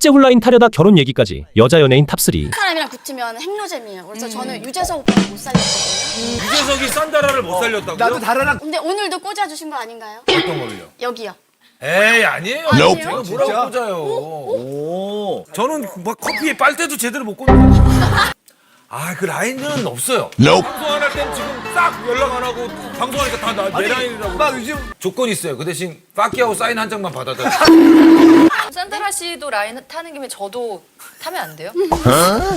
탑재 훌라인 타려다 결혼 얘기까지 여자 연예인 탑3 사람이랑 붙으면 핵노잼이에요. 그래서 저는 유재석 오빠를 못 살렸거든요. 유재석이 산다라를 못 살렸다고요? 나도 다른 학 근데 오늘도 꽂아주신 거 아닌가요? 어떤 걸요? 여기요. 에이 아니에요. 아니에요? 제가? 뭐라고 꽂아요. 오. 저는 막 커피에 빨대도 제대로 못 꽂는 아, 그 라인은 없어요. 방송 안 할 땐 지금 싹 연락 안 하고 방송하니까 다 내 라인이라고. 나 요즘 조건 있어요. 그 대신 빠끼하고 사인 한 장만 받아다. 산드라 씨도 라인 타는 김에 저도 타면 안 돼요?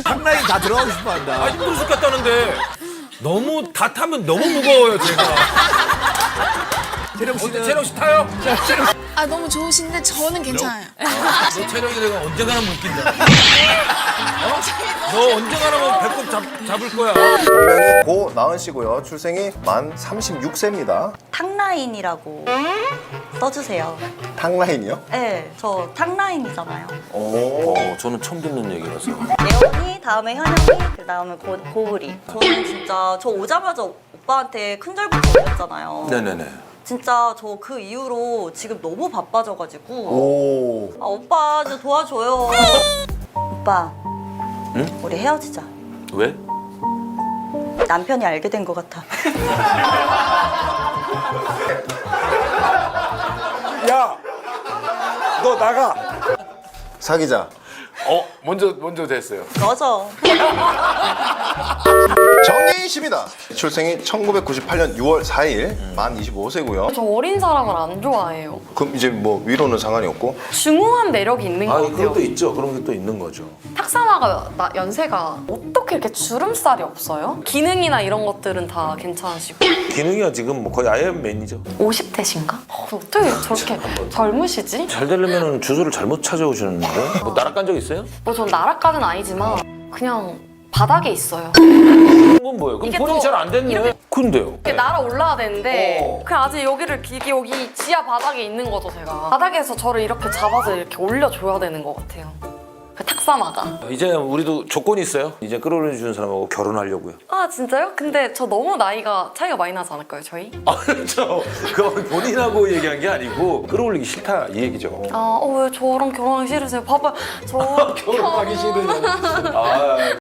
탑라인 다 들어가고 싶어 아, 한다. 힘들 죽겠다는데 너무 다 타면 너무 무거워요, 제가. 재령 씨는 채령 씨 타요? 아 너무 좋으신데 저는 괜찮아요. 너 체력이 내가 언젠가는 묶인다. 어? 너 언젠가는 배꼽 잡, 잡을 거야. 본명이 고나은 씨고요. 출생이 만 36세입니다. 탕라인이라고 써주세요. 탕라인이요? 네, 저 탕라인이잖아요. 오. 어, 저는 처음 듣는 얘기라서. 예원이, 다음에 현영이, 그 다음에 고, 고우리. 저는 진짜 저 오자마자 오빠한테 큰절부터 올렸잖아요. 네네네. 진짜 저 그 이후로 지금 너무 바빠져가지고 오. 아 오빠 좀 도와줘요. 오빠, 우리 헤어지자. 왜? 남편이 알게 된 것 같아. 야, 너 나가. 사귀자. 어, 먼저, 먼저 됐어요. 맞아. 정예인 씨입니다. 출생이 1998년 6월 4일, 만 25세고요. 저 어린 사람을 안 좋아해요. 그럼 이제 뭐 위로는 상관이 없고. 중후한 매력이 있는 것 같아요. 있죠. 그런 게 또 있는 거죠. 탁사마가 나- 연세가 어떻게 이렇게 주름살이 없어요? 기능이나 이런 것들은 다 괜찮으시고 기능이야 지금 뭐 거의 아이언맨이죠. 50대신가? 어떻게 저렇게 젊으시지? 잘 되려면 주소를 잘못 찾아오시는데? 뭐 날아간 적 있어요? 뭐 전 나락까지는 아니지만 그냥 바닥에 있어요. 그건 뭐예요? 그럼 이게 본인이 또 잘안 됐네. 이렇게- 근데요? 이렇게 날아 올라야 되는데 어. 그냥 아직 여기를 이게 여기 지하 바닥에 있는 거죠 제가. 바닥에서 저를 이렇게 잡아서 이렇게 올려줘야 되는 것 같아요. 그 탁사마가. 이제 우리도 조건이 있어요. 이제 끌어올려 주는 사람하고 결혼하려고요. 아 진짜요? 근데 저 너무 나이가 차이가 많이 나지 않을까요 저희? 아, 저 그건 본인하고 얘기한 게 아니고 끌어올리기 싫다 이 얘기죠. 아, 어, 왜 저랑 결혼하기 싫으세요? 봐봐, 저 결혼하기 싫으면. 아,